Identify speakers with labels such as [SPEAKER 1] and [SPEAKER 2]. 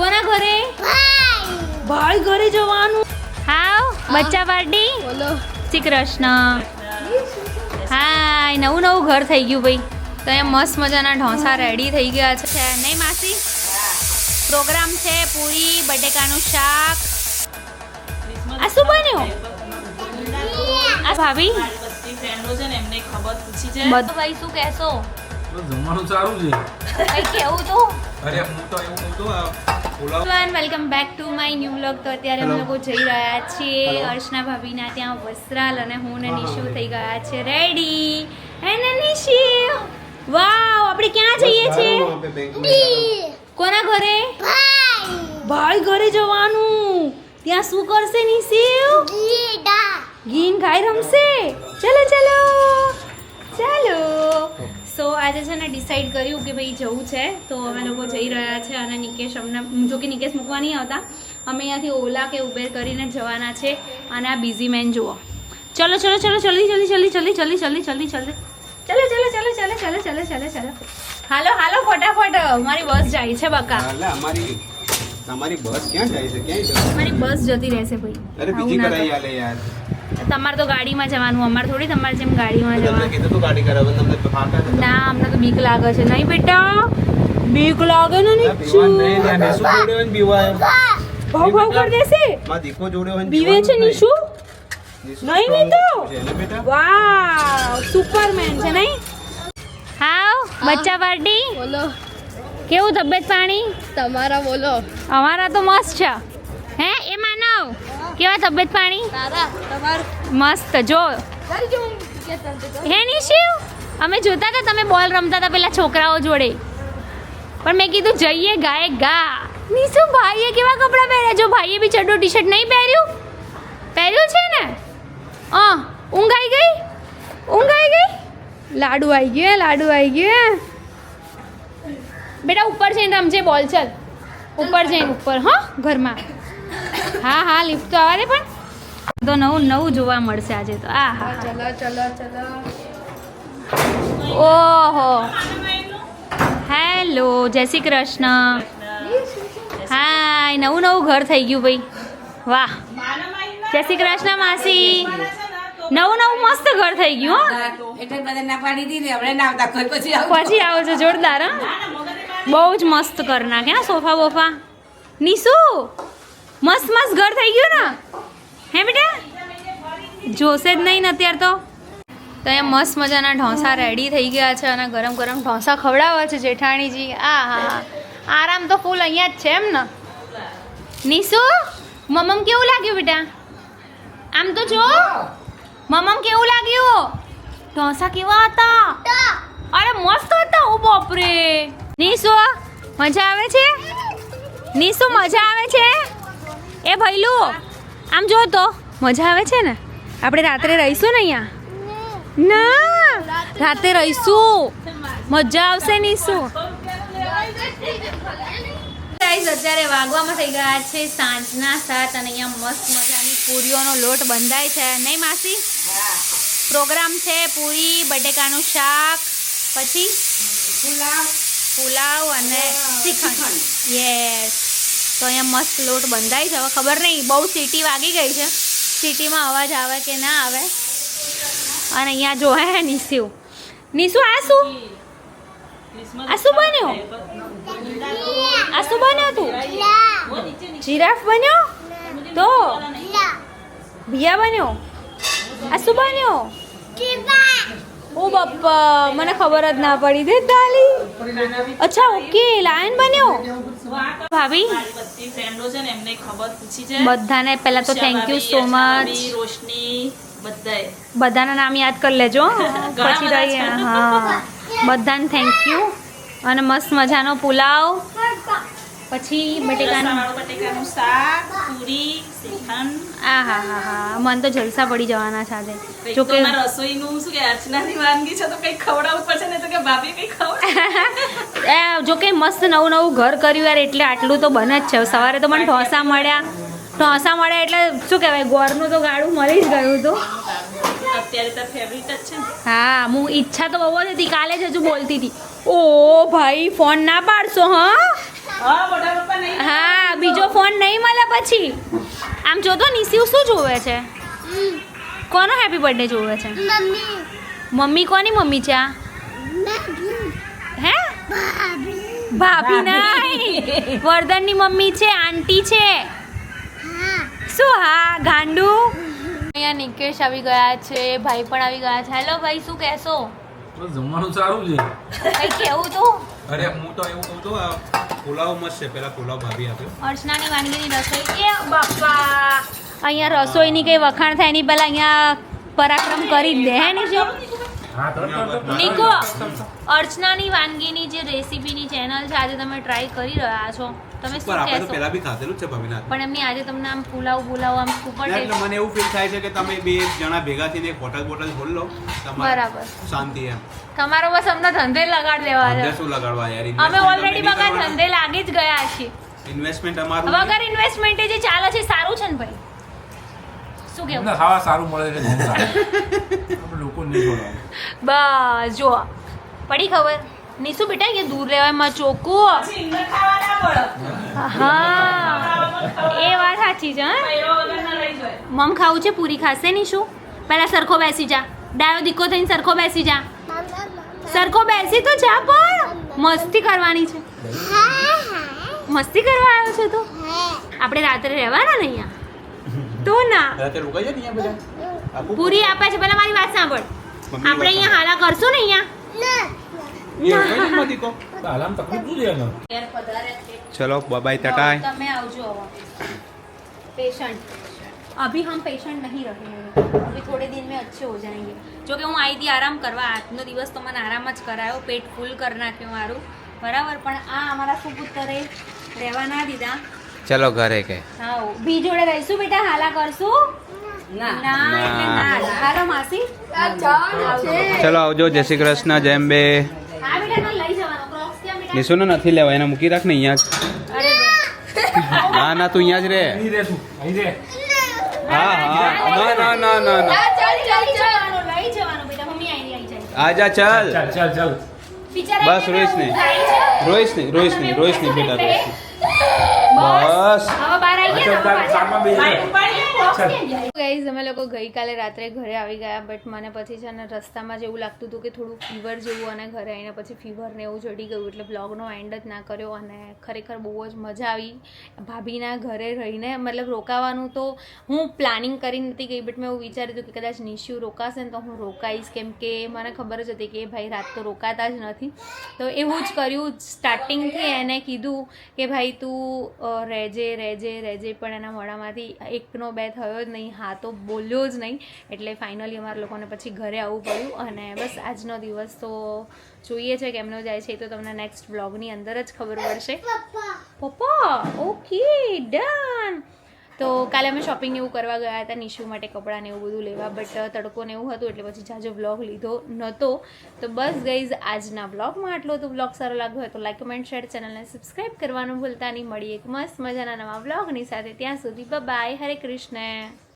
[SPEAKER 1] કોના ઘરે? ભાઈ ઘરે જવાનું. હાવ બચ્ચા પાર્ટી
[SPEAKER 2] બોલો.
[SPEAKER 1] શ્રી કૃષ્ણ. હાય નવું નવું ઘર થઈ ગયું ભાઈ. તો અહીંયા મસ્ત મજાના ઢોસા રેડી થઈ ગયા છે. નહીં માસી? પ્રોગ્રામ છે પૂરી બટેકાનું શાક. આ શું બન્યું? આ ભાભી?
[SPEAKER 3] બધી ફ્રેન્ડો છે ને એમને ખબર પૂછી છે
[SPEAKER 1] બધું ભાઈ શું કહેશો?
[SPEAKER 4] જમવાનું સારું છે.
[SPEAKER 1] કેવું તું?
[SPEAKER 4] અરે હું તો એવું કહું pulao
[SPEAKER 1] welcome back to my new vlog તો અત્યારે અમે લોકો જઈ રહ્યા છીએ અર્ચના ભાભીના ત્યાં વસ્ત્રાલ અને હું ને નિશુ થઈ ગયા છે. રેડી હેને નિશી વાવ આપણે ક્યાં જઈએ છીએ? કોના ઘરે? ભાઈ. ઘરે જવાનું. ત્યાં શું કરશે નિશી? ગીન ગાય રમશે? ચલો ચલો. ચાલો. સો આજે છે ને ડિસાઈડ કર્યું કે ભાઈ જવું છે. તો અમે લોકો જઈ રહ્યા છે અને નિકેશ અમને જો કે નિકેશ મૂકવા નહીં આવતા અમે અહીંયાથી ઓલા કે ઉબેર કરીને જવાના છે અને આ બિઝી મેન જુઓ. ચલો ચલો ચલો જલ્દી જલ્દી જલ્દી જલ્દી જલ્દી જલ્દી જલ્દી જલ્દી. ચલો ચલો ચલો ચલો ચલો ચલો ચલો ચલો. હાલો હાલો ફટાફટ. મારી બસ જાય છે બકા.
[SPEAKER 5] અમારી તમારી બસ ક્યાં જાય છે? ક્યાં જાય
[SPEAKER 1] મારી બસ જતી રહેશે ભાઈ.
[SPEAKER 5] અરે બીજી કરાઈ આલે યાર.
[SPEAKER 1] તમારે તો ગાડીમાં જવાનું અમારે થોડી તમારે જેમ ગાડીમાં જવાનું.
[SPEAKER 5] કીધું તું ગાડી કરાવે તમને તો ફાટા હતા.
[SPEAKER 1] ના અમને તો બીક લાગે છે. નહીં બેટા બીક લાગે ને
[SPEAKER 5] નહીં.
[SPEAKER 1] ભાવ ભાવ કરી દેશે?
[SPEAKER 5] મારા દીકો જોડે હોય
[SPEAKER 1] બીવે છે નીશુ નહીં.
[SPEAKER 5] strong
[SPEAKER 1] બીતો?
[SPEAKER 5] છે ને બેટા.
[SPEAKER 1] વાવ સુપરમેન છે નહીં? હાવ બચ્ચા પાર્ટી?
[SPEAKER 2] બોલો.
[SPEAKER 1] કેવું તબિયત પાણી?
[SPEAKER 2] તમારા બોલો.
[SPEAKER 1] અમારા તો મસ્ત છે. હે એ માનવ કેવા તબિયત પાણી? મસ્ત જો. હે નિશિવ અમે જોતા હતા તમે બોલ રમતા હતા પેલા છોકરાઓ જોડે. પણ મેં કીધું જઈએ ગાય ગા. નિશુ ભાઈએ કેવા કપડાં પહેર્યા? જો ભાઈએ બી ચડ્ડો ટી શર્ટ નહીં પહેર્યું? પહેર્યું છે ને? અ ઊંઘ આવી ગઈ? ઊંઘ આવી ગઈ? લાડુ આવી ગયો લાડુ આવી ગયો. બેટા ઉપર જઈને રમજે બોલ ચલ. ઉપર જઈને ઉપર હા ઘરમાં. હા હા લિફ્ટ તો આવા દે પણ. તો નવું નવું જોવા મળશે આજે તો. આ હા.
[SPEAKER 2] ચલો ચલો ચલો.
[SPEAKER 1] ઓહો. હેલો જય શ્રી કૃષ્ણ. હાય નવું નવું ઘર થઈ ગયું ભાઈ. વાહ. જય શ્રી કૃષ્ણ માસી. નવું નવું મસ્ત ઘર થઈ ગયું હો.
[SPEAKER 6] એટલે બધા ના પાડી દીધી હમણાં ના આવતા પછી આવું.
[SPEAKER 1] પછી આવો છો જોરદાર હા. બહુ જ મસ્ત કરી નાખે સોફા બોફા. નીસુ મસ્ત મસ્ત ઘર થઈ ગયું ને? હે બેટા? જોશે જ નહીં ને અત્યારે તો. તો અહીંયા મસ્ત મજાના ઢોસા રેડી થઈ ગયા છે અને ગરમ ગરમ ઢોસા ખવડાવે છે જેઠાણીજી. આ, હા આરામ તો ફૂલ અહીંયા જ છે એમ ને. નિશુ, મમ્મ કેવું લાગ્યું બેટા? આમ તો જો. મમ્મ કેવું લાગ્યું? ઢોસા કેવા હતા? અરે મસ્ત હતા. ઓ બાપરે. નિશુ, મજા આવે છે? નિશુ, મજા આવે છે? એ ભૈલું આમ જો તો મજા આવે છે ને? આપણે રાત્રે રહીશું ને અહીંયા? ના. રાતે રહીશું. મજા આવશે નહીં શું? અત્યારે વાગવામાં થઈ ગયા છે સાંજના સાત અને અહીંયા મસ્ત મજાની પૂરીઓનો લોટ બંધાય છે. નહીં માસી? પ્રોગ્રામ છે પૂરી બટેકાનું શાક પછી?
[SPEAKER 6] પુલાવ.
[SPEAKER 1] પુલાવ અને શ્રીખંડ. યસ તો અહીંયા મસ્ત લોટ બંધાઈ છે. હવે ખબર નહીં બહુ સીટી વાગી ગઈ છે. સીટીમાં અવાજ આવે કે ના આવે? અને અહીંયા જો હે નિશુ. નિશુ આ શું? આ શું બન્યું? આ શું બન્યું તું? જીરાફ બન્યો? તો? ભિયા બન્યો? આ શું બન્યો? ઓ બાપા મને ખબર જ ના પડી દે તાલી. અચ્છા ઓકે લાયન બન્યો? ભાભી?
[SPEAKER 3] ફ્રેન્ડો છે ને એમને ખબર પૂછી છે
[SPEAKER 1] બધાને પહેલા તો thank you so
[SPEAKER 3] much Roshni બધાએ.
[SPEAKER 1] બધાના નામ યાદ કરી લેજો. પછી રહી હા. બધાને થેન્ક યુ અને મસ્ત મજાનો પુલાવ. પછી બટેકાનું
[SPEAKER 3] બટેકાનું શાક પૂરી
[SPEAKER 1] આ હા હા હા. મને તો જલસા પડી જવાના છે આજે. જો કે
[SPEAKER 3] રસોઈનું શું કે અર્ચનાની વાનગી છે તો કંઈક ખવડાવવું પડશે ને તો કે ભાભી કંઈક ખવડાવ.
[SPEAKER 1] એ જો કે મસ્ત નવું નવું ઘર કર્યું યાર એટલે આટલું તો બને જ છે. સવારે તો મને ઢોસા મળ્યા. ઢોસા મળ્યા એટલે શું કહેવાય ગોરનું તો ગાડું મળી જ ગયું હતું.
[SPEAKER 3] અત્યારે તો ફેવરિટ જ છે
[SPEAKER 1] હા હું ઈચ્છા તો બહુ જ હતી. કાલે જ હજુ બોલતી હતી. ઓ ભાઈ ફોન ના પાડશો હા?
[SPEAKER 3] હા બીજો ફોન નહીં
[SPEAKER 1] મળે પછી? આમ જો તો નિશિવ શું જોવે છે? કોનો હેપી બર્થડે જોવે છે? મમ્મી. કોની મમ્મી છે આ? હે? ભાભી. નહીં. વર્ધનની મમ્મી છે આંટી છે. શું હા ગાંડુ? અહીંયા નિકેશ આવી ગયા છે ભાઈ પણ આવી ગયા છે. હેલો ભાઈ શું કહેશો?
[SPEAKER 4] જમવાનું સારું છે.
[SPEAKER 1] કેવું તું?
[SPEAKER 5] અરે હું તો એવું કહું તો આ પુલાવ મસ્ત છે. પેલા પુલાવ ભાભી આપ્યો
[SPEAKER 1] અર્ચનાની વાનગીની રસોઈ. એ બાપા! અહીંયા રસોઈની કઈ વખાણ થાય નહીં. પેલા અહીંયા પરાક્રમ કરી દે હે ને જો? નિકો અર્ચનાની વાનગીની જે રેસીપીની ચેનલ છે આજે તમે ટ્રાય કરી રહ્યા છો. તમે શું કહેશો?
[SPEAKER 5] પેલા બી ખાધેલું છે ભાભીના
[SPEAKER 1] પણ એમની આજે તમને આમ પુલાવ પુલાવ આમ સુપર
[SPEAKER 5] ટેસ્ટ મને એવું ફીલ થાય છે કે તમે બે જણા ભેગા થઈને એક હોટલ બોટલ ખોલ લો
[SPEAKER 1] બરાબર.
[SPEAKER 5] શાંતિ એમ.
[SPEAKER 1] તમારો બસ અમને ધંધે લગાડ દેવા છે
[SPEAKER 5] શું લગાડવા યાર?
[SPEAKER 1] અમે ઓલરેડી બગા ધંધે લાગી જ ગયા છીએ.
[SPEAKER 5] ઇન્વેસ્ટમેન્ટ અમારું
[SPEAKER 1] વગર ઇન્વેસ્ટમેન્ટે જે ચાલે છે સારું છે ને ભાઈ? શું કેવું
[SPEAKER 4] ખાવા સારું મળે એટલે લોકો નહીં
[SPEAKER 1] બસ જો પડી ખબર? નીસુ બેટા કે દૂર રહેવામાં ચોખ્ખું
[SPEAKER 3] પછી ઇન્દર ખાવા ના પડે
[SPEAKER 1] હા એ વાત સાચી છે મમ ખાવું છે પૂરી ખાશે નિશુ? શું પહેલા સરખો બેસી જા. ડાયો દીકો થઈને સરખો બેસી જા. સરખો બેસી તો જા પણ. મસ્તી કરવાની છે. મસ્તી કરવા આવ્યો છે તો? આપણે રાત્રે રહેવાના ને અહીંયા? તો ના
[SPEAKER 5] રાતે રોકાઈ જાય ને અહીંયા બધા આપું?
[SPEAKER 1] પૂરી આપે છે પહેલા મારી વાત સાંભળ
[SPEAKER 5] મમ્મીની
[SPEAKER 1] આપણે અહીંયા હાલા કરશું ને અહીંયા
[SPEAKER 5] એ રોકાઈ જાય મતી કો.
[SPEAKER 4] આલામ તકલીફ શું છે એને
[SPEAKER 1] ઘેર પધારે છે
[SPEAKER 5] ચલો બાય ટાટા
[SPEAKER 1] તમે આવજો હવે पेशेंट अभी हम पेशेंट नहीं रहेंगे अभी थोड़े दिन में अच्छे हो जाएंगे જો કે હું આવી હતી આરામ કરવા આજનો દિવસ તો મને આરામ જ કરાયો પેટ ફૂલ કરી નાખ્યું મારું બરાબર પણ આ અમારા સુપુત્તરે રહેવા ના દીધા
[SPEAKER 5] ચલો ઘરે કે.
[SPEAKER 1] હા બી જોડે રહીશું બેટા હાલા કરશું?
[SPEAKER 6] ના.
[SPEAKER 1] ના એટલે ના. જ. હાલો માસી.
[SPEAKER 5] ચલો આવજો જય શ્રી કૃષ્ણ જેમ બે
[SPEAKER 1] નિશુ બેટા ના
[SPEAKER 5] નથી લેવા એને મૂકી રાખ ને અહીંયા જ. ના ના તું અહીંયા જ રહે
[SPEAKER 4] રે તું અહીં રે
[SPEAKER 5] હા હા. ના ના ના ના આજા ચાલ
[SPEAKER 4] ચાલ ચાલ. ચાલ.
[SPEAKER 5] બસ રોઈશ નહીં. રોઈશ નહીં રોઈશ નહીં રોઈશ નહીં બેટા રોઈશ નહીં
[SPEAKER 1] બસ. હવે બહાર આવી ગયા ગાઈઝ અમે લોકો ગઈકાલે રાત્રે ઘરે આવી ગયા બટ મને પછી છે ને રસ્તામાં જેવું લાગતું હતું કે થોડું ફીવર જેવું અને ઘરે આવીને પછી ફીવર ને એવું ચડી ગયું, એટલે બ્લોગનો એન્ડ જ ના કર્યો અને ખરેખર બહુ જ મજા આવી. ભાભીના ઘરે રહીને મતલબ રોકાવાનું તો હું પ્લાનિંગ કરી નથી ગઈ બટ મેં એવું વિચાર્યું હતું કે કદાચ નિશુ રોકાશે ને તો હું રોકાઈશ. કેમ કે મને ખબર જ હતી કે ભાઈ રાત તો રોકાતા જ નથી. તો એવું જ કર્યું સ્ટાર્ટિંગથી એને કીધું કે ભાઈ તું રહેજે રહેજે રહેજે, પણ એના મોડામાંથી એકનો બે થયો જ નહીં હા તો બોલ્યો જ નહીં. એટલે ફાઇનલી અમારા લોકોને પછી ઘરે આવવું પડ્યું અને બસ આજનો દિવસ તો જોઈએ છે કેમનો જાય છે એ તો તમને નેક્સ્ટ બ્લોગની અંદર જ ખબર પડશે. પપ્પા. ઓકે ડન તો કાલે અમે શોપિંગ એવું કરવા ગયા હતા, નિશુ માટે કપડાં ને એવું બધું લેવા બટ તડકો ને એવું હતું એટલે પછી જાજો બ્લોગ લીધો નહોતો તો બસ ગઈઝ આજના બ્લોગમાં આટલો તો બ્લોગ સારો લાગ્યો હોય તો લાઈક કમેન્ટ શેર ચેનલને સબસ્ક્રાઈબ કરવાનું ભૂલતા નહીં. મળીએ એક મસ્ત મજાના નવા બ્લોગની સાથે. ત્યાં સુધી બાય હરે કૃષ્ણ